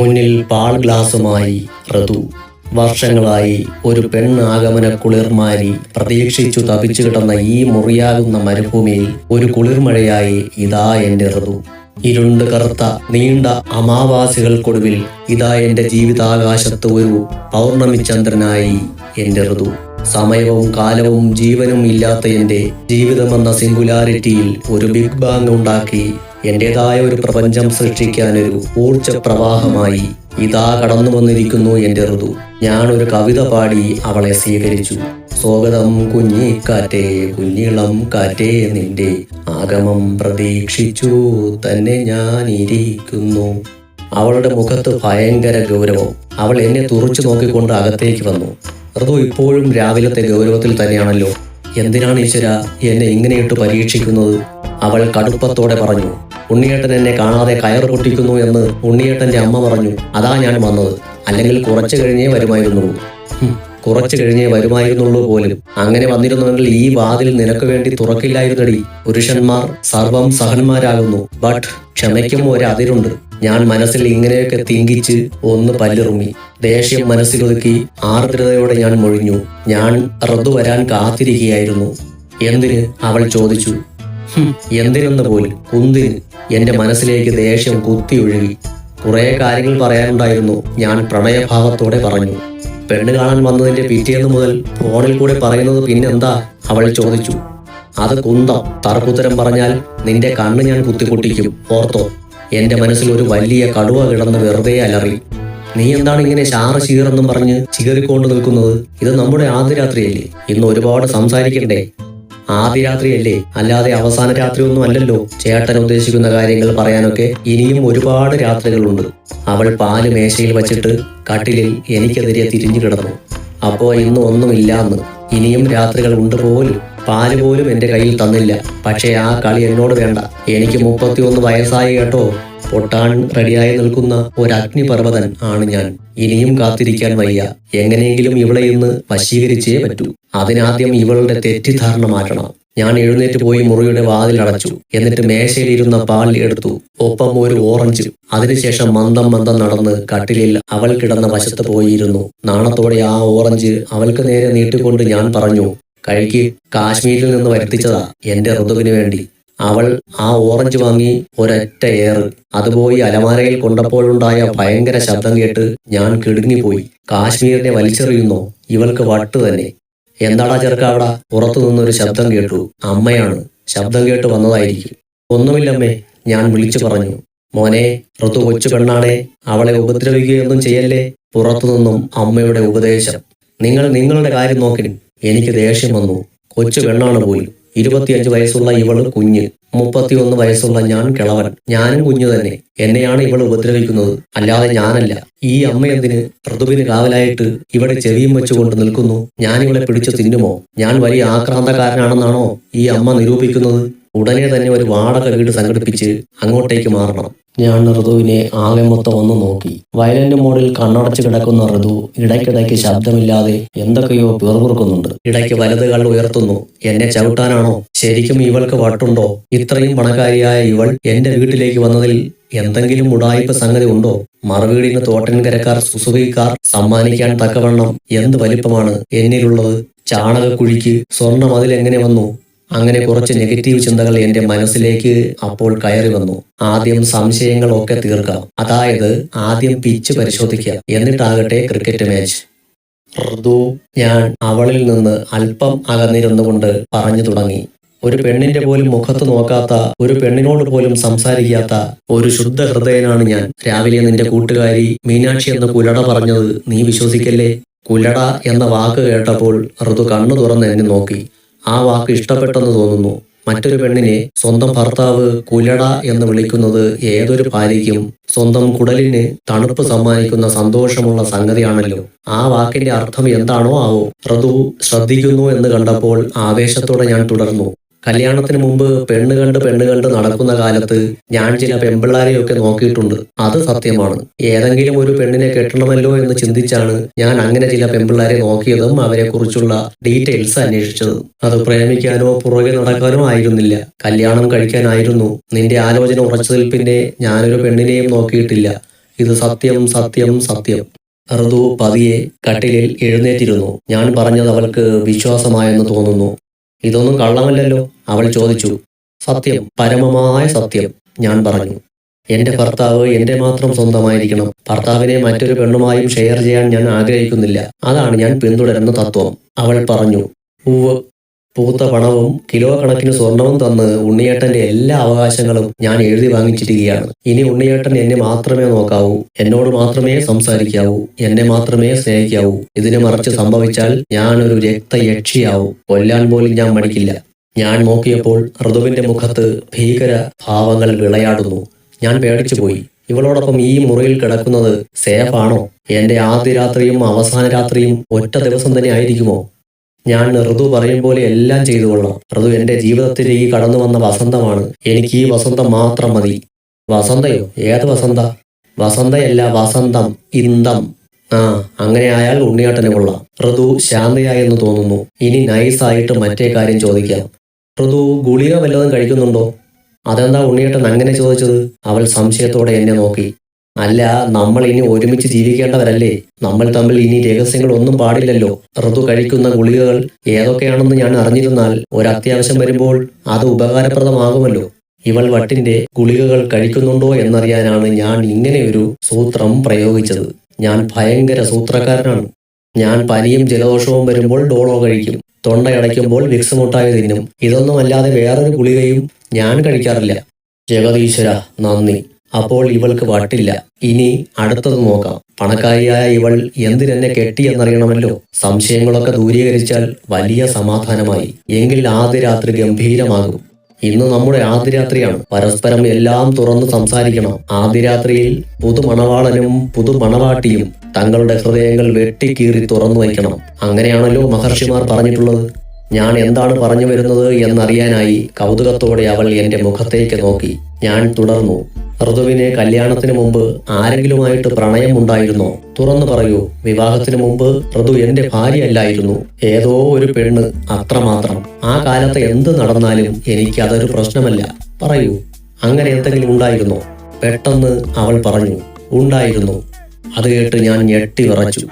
മുന്നിൽ പാൾ ഗ്ലാസുമായി ഋതു വർഷങ്ങളായി ഒരു പെണ്ണാഗമന കുളിർമാരി പ്രതീക്ഷിച്ചു തപിച്ചു കിടന്ന ഈ മുറിയാകുന്ന മരുഭൂമിയിൽ ഒരു കുളിർമഴയായി ഇതാ എന്റെ ഋതു ഇരുണ്ട് കറുത്ത നീണ്ട അമാവാസികൾക്കൊടുവിൽ ഇതാ എന്റെ ജീവിതാകാശത്ത് ഒരു പൗർണമി ചന്ദ്രനായി എന്റെ ഋതു സമയവും കാലവും ജീവനും ഇല്ലാത്ത എന്റെ ജീവിതമെന്ന സിംഗുലാരിറ്റിയിൽ ഒരു ബിഗ് ബാങ് ഉണ്ടാക്കി എന്റേതായ ഒരു പ്രപഞ്ചം സൃഷ്ടിക്കാൻ ഒരു ഊർജ പ്രവാഹമായി ഇതാ കടന്നു വന്നിരിക്കുന്നു എന്റെ ഋതു. ഞാൻ ഒരു കവിത പാടി അവളെ സ്വീകരിച്ചു. സ്വാഗതം കുഞ്ഞിക്കാറ്റേ കുഞ്ഞിളം കാറ്റേ നിന്റെ ആഗമം പ്രതീക്ഷിച്ചു. തന്നെ ഞാൻ ഇരിക്കുന്നു. അവളുടെ മുഖത്ത് ഭയങ്കര ഗൗരവം. അവൾ എന്നെ തുറച്ചു നോക്കിക്കൊണ്ട് അകത്തേക്ക് വന്നു. ഋതു ഇപ്പോഴും രാവിലത്തെ ഗൗരവത്തിൽ തന്നെയാണല്ലോ. എന്തിനാണ് ഈശ്വര എന്നെ ഇങ്ങനെയിട്ട് പരീക്ഷിക്കുന്നത്? അവൾ കടുപ്പത്തോടെ പറഞ്ഞു ഉണ്ണിയേട്ടൻ എന്നെ കാണാതെ കയർ പൊട്ടിക്കുന്നു എന്ന് ഉണ്ണിയേട്ടന്റെ അമ്മ പറഞ്ഞു. അതാ ഞാൻ വന്നത്. അല്ലെങ്കിൽ കുറച്ചു കഴിഞ്ഞേ വരുമായിരുന്നുള്ളൂ. കുറച്ചു കഴിഞ്ഞേ വരുമായിരുന്നുള്ളൂ പോലും. അങ്ങനെ വന്നിരുന്നുവെങ്കിൽ ഈ വാതിൽ നിനക്ക് വേണ്ടി തുറക്കില്ലായിരുന്നടി. പുരുഷന്മാർ സർവം സഹന്മാരാകുന്നു. ബട്ട് ക്ഷമയ്ക്കും ഒരതിരുണ്ട് ഞാൻ മനസ്സിൽ ഇങ്ങനെയൊക്കെ തിങ്കിച്ച് ഒന്ന് പല്ലിറുങ്ങി ദേഷ്യം മനസ്സിലൊതുക്കി ആർദ്രതയോടെ ഞാൻ മൊഴിഞ്ഞു. ഞാൻ റദ്ദു വരാൻ കാത്തിരിക്കുകയായിരുന്നു. എന്തിന്? അവൾ ചോദിച്ചു. "ഹും, എന്തിനെന്ന് പോലും. കുന്തിന് എന്റെ മനസ്സിലേക്ക് ദേഷ്യം കുത്തി ഒഴുകി. കുറെ കാര്യങ്ങൾ പറയാനുണ്ടായിരുന്നു. ഞാൻ പ്രണയഭാവത്തോടെ പറഞ്ഞു. പെണ്ണ് കാണാൻ വന്നതിന്റെ പിറ്റേന്ന് മുതൽ ഫോണിൽ കൂടെ പറയുന്നത് പിന്നെന്താ? അവൾ ചോദിച്ചു. അത് കുന്തം. തർക്കുത്തരം പറഞ്ഞാൽ നിന്റെ കണ്ണ് ഞാൻ കുത്തിക്കുട്ടിക്കും ഓർത്തോ എന്റെ മനസ്സിൽ ഒരു വലിയ കടുവ കിടന്ന് വെറുതെ അലറി. നീ എന്താണ് ഇങ്ങനെ ചാറ് ചീറെന്നും പറഞ്ഞ് ചീറിക്കൊണ്ട് നിൽക്കുന്നത്? ഇത് നമ്മുടെ ആദ്യ രാത്രിയല്ലേ ഇന്ന് ഒരുപാട് സംസാരിക്കണ്ടേ? ആദ്യ രാത്രിയല്ലേ അല്ലാതെ അവസാന രാത്രി ഒന്നും അല്ലല്ലോ. ചേട്ടൻ ഉദ്ദേശിക്കുന്ന കാര്യങ്ങൾ പറയാനൊക്കെ ഇനിയും ഒരുപാട് രാത്രികളുണ്ട്. അവൾ പാൽ മേശയിൽ വച്ചിട്ട് കട്ടിലിൽ എനിക്കെതിരെ തിരിഞ്ഞു കിടന്നു. അപ്പോ ഇന്ന് ഒന്നുമില്ലാന്ന് ഇനിയും രാത്രികൾ ഉണ്ട് പോലും. പാൽ പോലും എന്റെ കയ്യിൽ തന്നില്ല. പക്ഷേ ആ കളി എന്നോട് വേണ്ട. എനിക്ക് മുപ്പത്തിയൊന്ന് വയസ്സായി കേട്ടോ. പൊട്ടാൻ റെഡിയായി നിൽക്കുന്ന ഒരു അഗ്നിപർവതൻ ആണ് ഞാൻ. ഇനിയും കാത്തിരിക്കാൻ വയ്യ. എങ്ങനെയെങ്കിലും ഇവിടെ ഇന്ന് വശീകരിച്ചേ പറ്റൂ. അതിനാദ്യം ഇവളുടെ തെറ്റിദ്ധാരണ മാറ്റണം. ഞാൻ എഴുന്നേറ്റ് പോയി മുറിയുടെ വാതിൽ അടച്ചു. എന്നിട്ട് മേശയിലിരുന്ന പാൽ എടുത്തു. ഒപ്പം ഒരു ഓറഞ്ച്. അതിനുശേഷം മന്ദം മന്ദം നടന്ന് കട്ടിലിൽ അവൾ കിടന്ന വശത്ത് പോയിരുന്നു. നാണത്തോടെ ആ ഓറഞ്ച് അവൾക്ക് നേരെ നീട്ടിക്കൊണ്ട് ഞാൻ പറഞ്ഞു കഴിക്ക് കാശ്മീരിൽ നിന്ന് വരുത്തിച്ചതാ എന്റെ ഋതുവിന് വേണ്ടി. അവൾ ആ ഓറഞ്ച് വാങ്ങി ഒരൊറ്റ ഏറ് അതുപോയി അലമാരയിൽ കൊണ്ടപ്പോഴുണ്ടായ ഭയങ്കര ശബ്ദം കേട്ട് ഞാൻ കിടുങ്ങിപ്പോയി. കാശ്മീരിനെ വലിച്ചെറിയുന്നോ. ഇവൾക്ക് വട്ട് തന്നെ എന്താടാ ചെറുക്ക അവിടെ പുറത്തു നിന്നൊരു ശബ്ദം കേട്ടു. അമ്മയാണ്. ശബ്ദം കേട്ട് വന്നതായിരിക്കും. ഒന്നുമില്ലമ്മേ ഞാൻ വിളിച്ചു പറഞ്ഞു. മോനെ ഋതു കൊച്ചു പെണ്ണാണേ അവളെ ഉപദ്രവിക്കുകയൊന്നും ചെയ്യല്ലേ? പുറത്തുനിന്നും അമ്മയുടെ ഉപദേശം. നിങ്ങൾ നിങ്ങളുടെ കാര്യം നോക്കി എനിക്ക് ദേഷ്യം വന്നു. കൊച്ചു പെണ്ണാണ് പോലും ഇരുപത്തിയഞ്ച് വയസ്സുള്ള ഇവൾ കുഞ്ഞ്. മുപ്പത്തിയൊന്ന് വയസ്സുള്ള ഞാൻ കിളവൻ. ഞാനും കുഞ്ഞു തന്നെ. എന്നെയാണ് ഇവൾ ഉപദ്രവിക്കുന്നത്. അല്ലാതെ ഞാനല്ല. ഈ അമ്മ എന്തിന്? ഋതുവിന് കാവലായിട്ട് ഇവിടെ ചെവിയും വെച്ചുകൊണ്ട് നിൽക്കുന്നു. ഞാൻ ഇവളെ പിടിച്ചു തിന്നുമോ? ഞാൻ വലിയ ആക്രാന്തക്കാരനാണെന്നാണോ ഈ അമ്മ നിരൂപിക്കുന്നത്? ഉടനെ തന്നെ ഒരു വാടക വീട് സംഘടിപ്പിച്ച് അങ്ങോട്ടേക്ക് മാറണം. ഞാൻ ഋതുവിനെ ആകെ മൊത്തം ഒന്ന് നോക്കി. വയലന്റ് മോഡിൽ കണ്ണടച്ച് കിടക്കുന്ന ഋതു ഇടയ്ക്കിടയ്ക്ക് ശബ്ദമില്ലാതെ എന്തൊക്കെയോ പിറുപിറുക്കുന്നുണ്ട്. ഇടയ്ക്ക് വലത് ഉയർത്തുന്നു. എന്നെ ചവിട്ടാനാണോ? ശരിക്കും ഇവൾക്ക് വട്ടുണ്ടോ? ഇത്രയും പണക്കാരിയായ ഇവൾ എന്റെ വീട്ടിലേക്ക് വന്നതിൽ എന്തെങ്കിലും ഉടായ്പ സംഗതി ഉണ്ടോ? മറുവീടിന് തോട്ടൻകരക്കാർ സുസുഖിക്കാർ സമ്മാനിക്കാൻ തക്കവണ്ണം എന്ത് വലിപ്പമാണ് എന്നിലുള്ളത്? ചാണകക്കുഴിക്ക് സ്വർണം അതിലെങ്ങനെ വന്നു? അങ്ങനെ കുറച്ച് നെഗറ്റീവ് ചിന്തകൾ എന്റെ മനസ്സിലേക്ക് അപ്പോൾ കയറി വന്നു. ആദ്യം സംശയങ്ങളൊക്കെ തീർക്കാം. അതായത് ആദ്യം പിച്ച് പരിശോധിക്കാം. എന്നിട്ടാകട്ടെ ക്രിക്കറ്റ് മാച്ച്. ഋതു ഞാൻ അവളിൽ നിന്ന് അല്പം അകന്നിരുന്നുകൊണ്ട് പറഞ്ഞു തുടങ്ങി. ഒരു പെണ്ണിന്റെ പോലും മുഖത്ത് നോക്കാത്ത ഒരു പെണ്ണിനോട് പോലും സംസാരിക്കാത്ത ഒരു ശുദ്ധ ഹൃദയനാണ് ഞാൻ. രാവിലെ നിന്റെ കൂട്ടുകാരി മീനാക്ഷി എന്ന കുലട പറഞ്ഞത് നീ വിശ്വസിക്കല്ലേ? കുലട എന്ന വാക്ക് കേട്ടപ്പോൾ ഋതു കണ്ണു തുറന്ന് എന്നെ നോക്കി. ആ വാക്ക് ഇഷ്ടപ്പെട്ടെന്ന് തോന്നുന്നു. മറ്റൊരു പെണ്ണിനെ സ്വന്തം ഭർത്താവ് കുലട എന്ന് വിളിക്കുന്നത് ഏതൊരു ഭാര്യയ്ക്കും സ്വന്തം കുടലിന് തണുപ്പ് സമ്മാനിക്കുന്ന സന്തോഷമുള്ള സംഗതിയാണല്ലോ. ആ വാക്കിന്റെ അർത്ഥം എന്താണോ ആവോ. ഋതു ശ്രദ്ധിക്കുന്നു എന്ന് കണ്ടപ്പോൾ ആവേശത്തോടെ ഞാൻ തുടർന്നു. കല്യാണത്തിന് മുമ്പ് പെണ്ണ് കണ്ട് പെണ്ണ് കണ്ട് നടക്കുന്ന കാലത്ത് ഞാൻ ചില പെമ്പിള്ളാരെയൊക്കെ നോക്കിയിട്ടുണ്ട്. അത് സത്യമാണ്. ഏതെങ്കിലും ഒരു പെണ്ണിനെ കെട്ടണമല്ലോ എന്ന് ചിന്തിച്ചാണ് ഞാൻ അങ്ങനെ ചില പെമ്പിള്ളാരെ നോക്കിയതും അവരെക്കുറിച്ചുള്ള ഡീറ്റെയിൽസ് അന്വേഷിച്ചതും. അത് പ്രേമിക്കാനോ പുറകെ നടക്കാനോ ആയിരുന്നില്ല. കല്യാണം കഴിക്കാനായിരുന്നു. നിന്റെ ആലോചന ഉറച്ചതിൽ പിന്നെ ഞാനൊരു പെണ്ണിനെയും നോക്കിയിട്ടില്ല. ഇത് സത്യം സത്യം സത്യം. ഋതു പതിയെ കട്ടിലിൽ എഴുന്നേറ്റിരുന്നു. ഞാൻ പറഞ്ഞത് അവൾക്ക് വിശ്വാസമായെന്ന് തോന്നുന്നു. ഇതൊന്നും കള്ളമല്ലല്ലോ? അവൾ ചോദിച്ചു. സത്യം പരമമായ സത്യം ഞാൻ പറഞ്ഞു. എന്റെ ഭർത്താവ് എന്റെ മാത്രം സ്വന്തമായിരിക്കണം. ഭർത്താവിനെ മറ്റൊരു പെണ്ണുമായും ഷെയർ ചെയ്യാൻ ഞാൻ ആഗ്രഹിക്കുന്നില്ല. അതാണ് ഞാൻ പിന്തുടരുന്ന തത്വം. അവൾ പറഞ്ഞു. ഉവ് പൂത്ത പണവും കിലോ കണക്കിന് സ്വർണവും തന്ന് ഉണ്ണിയേട്ടന്റെ എല്ലാ അവകാശങ്ങളും ഞാൻ എഴുതി വാങ്ങിച്ചിരിക്കുകയാണ്. ഇനി ഉണ്ണിയേട്ടൻ എന്നെ മാത്രമേ നോക്കാവൂ. എന്നോട് മാത്രമേ സംസാരിക്കാവൂ. എന്നെ മാത്രമേ സ്നേഹിക്കാവൂ. ഇതിനെ മറിച്ച് സംഭവിച്ചാൽ ഞാൻ ഒരു രക്തയക്ഷിയാവും. കൊല്ലാൻ പോലും ഞാൻ മടിക്കില്ല. ഞാൻ നോക്കിയപ്പോൾ ഋതുവിന്റെ മുഖത്ത് ഭീകര ഭാവങ്ങൾ വിളയാടുന്നു. ഞാൻ പേടിച്ചുപോയി ഇവളോടൊപ്പം ഈ മുറിയിൽ കിടക്കുന്നത് സേഫാണോ? എന്റെ ആദ്യ രാത്രിയും അവസാന രാത്രിയും ഒറ്റ ദിവസം തന്നെ ആയിരിക്കുമോ? ഞാൻ ഋതു പറയും പോലെ എല്ലാം ചെയ്തു കൊള്ളാം. ഋതു എന്റെ ജീവിതത്തിലേക്ക് കടന്നു വന്ന വസന്തമാണ്. എനിക്ക് ഈ വസന്തം മാത്രം മതി. വസന്തയോ? ഏത് വസന്ത? വസന്തയല്ല വസന്തം ഇന്തം ആ അങ്ങനെ ആയാൽ ഉണ്ണിയാട്ടനെ കൊള്ളാം. ഋതു ശാന്തയായെന്ന് തോന്നുന്നു. ഇനി നൈസായിട്ട് മറ്റേ കാര്യം ചോദിക്കാം. ഋതു ഗുളിക വല്ലതും കഴിക്കുന്നുണ്ടോ? അതെന്താ ഉണ്ണിയേട്ടൻ അങ്ങനെ ചോദിച്ചത്? അവൾ സംശയത്തോടെ എന്നെ നോക്കി. അല്ല നമ്മൾ ഇനി ഒരുമിച്ച് ജീവിക്കേണ്ടവരല്ലേ? നമ്മൾ തമ്മിൽ ഇനി രഹസ്യങ്ങൾ ഒന്നും പാടില്ലല്ലോ. ഋതു കഴിക്കുന്ന ഗുളികകൾ ഏതൊക്കെയാണെന്ന് ഞാൻ അറിഞ്ഞിരുന്നാൽ ഒരു അത്യാവശ്യം വരുമ്പോൾ അത് ഉപകാരപ്രദമാകുമല്ലോ. ഇവൾ വട്ടിന്റെ ഗുളികകൾ കഴിക്കുന്നുണ്ടോ എന്നറിയാനാണ് ഞാൻ ഇങ്ങനെയൊരു സൂത്രം പ്രയോഗിച്ചത്. ഞാൻ ഭയങ്കര സൂത്രക്കാരനാണ്. ഞാൻ പനിയും ജലദോഷവും വരുമ്പോൾ ഡോളോ കഴിക്കും. തൊണ്ടയടയ്ക്കുമ്പോൾ വിക്സ് മുട്ടായി തിന്നും. ഇതൊന്നുമല്ലാതെ വേറൊരു ഗുളികയും ഞാൻ കഴിക്കാറില്ല. ജഗതീശ്വര നന്ദി. അപ്പോൾ ഇവൾക്ക് വട്ടില്ല. ഇനി അടുത്തത് നോക്കാം. പണക്കാരിയായ ഇവൾ എന്തിനെന്നെ കെട്ടിയെന്നറിയണമല്ലോ? സംശയങ്ങളൊക്കെ ദൂരീകരിച്ചാൽ വലിയ സമാധാനമായി. എങ്കിൽ ആദ്യ രാത്രി ഗംഭീരമാകും. ഇന്ന് നമ്മുടെ ആദ്യ രാത്രിയാണ് പരസ്പരം എല്ലാം തുറന്ന് സംസാരിക്കണം. ആദ്യ രാത്രിയിൽ പുതുമണവാളനും പുതുമണവാട്ടിയും തങ്ങളുടെ ഹൃദയങ്ങൾ വെട്ടിക്കീറി തുറന്നു വയ്ക്കണം. അങ്ങനെയാണല്ലോ മഹർഷിമാർ പറഞ്ഞിട്ടുള്ളത്. ഞാൻ എന്താണ് പറഞ്ഞു വരുന്നത് എന്നറിയാനായി കൗതുകത്തോടെ അവൾ എന്റെ മുഖത്തേക്ക് നോക്കി. ഞാൻ തുടർന്നു. ഋതുവിനെ കല്യാണത്തിന് മുമ്പ് ആരെങ്കിലുമായിട്ട് പ്രണയം ഉണ്ടായിരുന്നോ? തുറന്നു പറയൂ. വിവാഹത്തിന് മുമ്പ് ഋതു എന്റെ ഭാര്യയല്ലായിരുന്നു ഏതോ ഒരു പെണ്ണ് അത്രമാത്രം. ആ കാലത്ത് എന്ത് നടന്നാലും എനിക്ക് അതൊരു പ്രശ്നമല്ല. പറയൂ. അങ്ങനെ എന്തെങ്കിലും ഉണ്ടായിരുന്നോ? പെട്ടെന്ന് അവൾ പറഞ്ഞു. ഉണ്ടായിരുന്നു. അത് കേട്ട് ഞാൻ ഞെട്ടി വിറച്ചു.